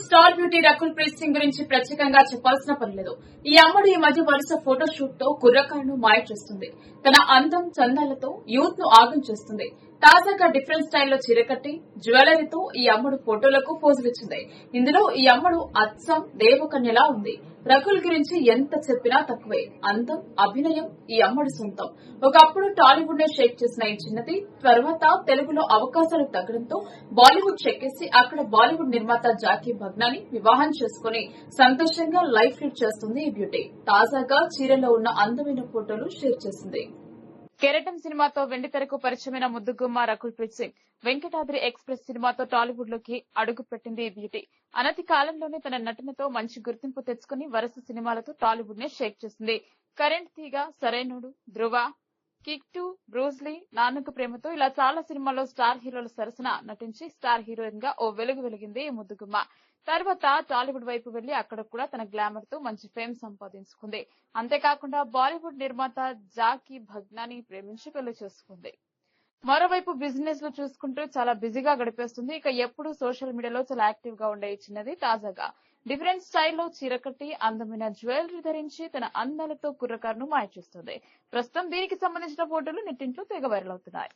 Star beauty Rakul Preet Singh గురించి ప్రత్యేకంగా చెప్పాల్సిన పని లేదు. ఈ అమ్మడు ఈ మధ్య వరుస ఫోటో షూట్తో కుర్రకారును మాయ చేస్తుంది. తన అందం చందాలతో యూత్ను ఆగం చేస్తుంది. తాజాగా డిఫరెంట్ స్టైల్లో చీరకట్టి జ్యువెలరీతో ఈ అమ్మడు ఫోటోలకు పోజులిచ్చింది ఇందులో ఈ అమ్మడు అచ్చం దేవకన్యలా ఉంది. రకుల్ గురించి ఎంత చెప్పినా తక్కువే. అందం అభినయం ఈ అమ్మడి సొంతం. ఒకప్పుడు టాలీవుడ్ నే షేక్ చేసిన ఈ చిన్నది తర్వాత తెలుగులో అవకాశాలు తగ్గడంతో బాలీవుడ్ చెక్కేసి అక్కడ బాలీవుడ్ నిర్మాత జాకీ భగ్నాని వివాహం చేసుకుని సంతోషంగా లైఫ్ లీడ్ చేస్తుంది ఈ బ్యూటీ. తాజాగా చీరలో ఉన్న అందమైన ఫోటోలు షేర్ చేసింది కెరటం సినిమాతో వెండితెరకు పరిచయమైన ముద్దుగుమ్మ రకుల్ ప్రీత్ సింగ్ వెంకటాద్రి ఎక్స్ప్రెస్ సినిమాతో టాలీవుడ్లోకి అడుగు పెట్టింది బ్యూటీ. అనతి కాలంలోనే తన నటనతో మంచి గుర్తింపు తెచ్చుకుని వరుస సినిమాలతో టాలీవుడ్ నే షేక్ చేసింది. కరెంట్ తీగ Sarrainodu Dhruva kick two Bruce Lee Nannaku Prematho ఇలా చాలా సినిమాల్లో స్టార్ హీరోల సరసన నటించి స్టార్ హీరోయిన్గా ఓ వెలుగు వెలిగింది ఈ ముద్దుగుమ్మ. తర్వాత టాలీవుడ్ వైపు వెళ్ళి అక్కడ కూడా తన గ్లామర్తో మంచి ఫేమ్ సంపాదించుకుంది. అంతేకాకుండా బాలీవుడ్ నిర్మాత జాకీ భగ్నాని ప్రేమించి పెళ్ళి చేసుకుంది. మరోవైపు బిజినెస్లో చూసుకుంటూ చాలా బిజీగా గడిపేస్తుంది. ఇక ఎప్పుడు సోషల్ మీడియాలో చాలా యాక్టివ్గా ఉండే చిన్నది తాజాగా. డిఫరెంట్ స్టైల్లో చీర కట్టి అందమైన జ్యువెలరీ ధరించి తన అందాలతో కుర్రకారును మాయ చేస్తుంది ప్రస్తుతం దీనికి సంబంధించిన ఫోటోలు నెట్టింట్లో తెగ వైరల్ అవుతున్నాయి.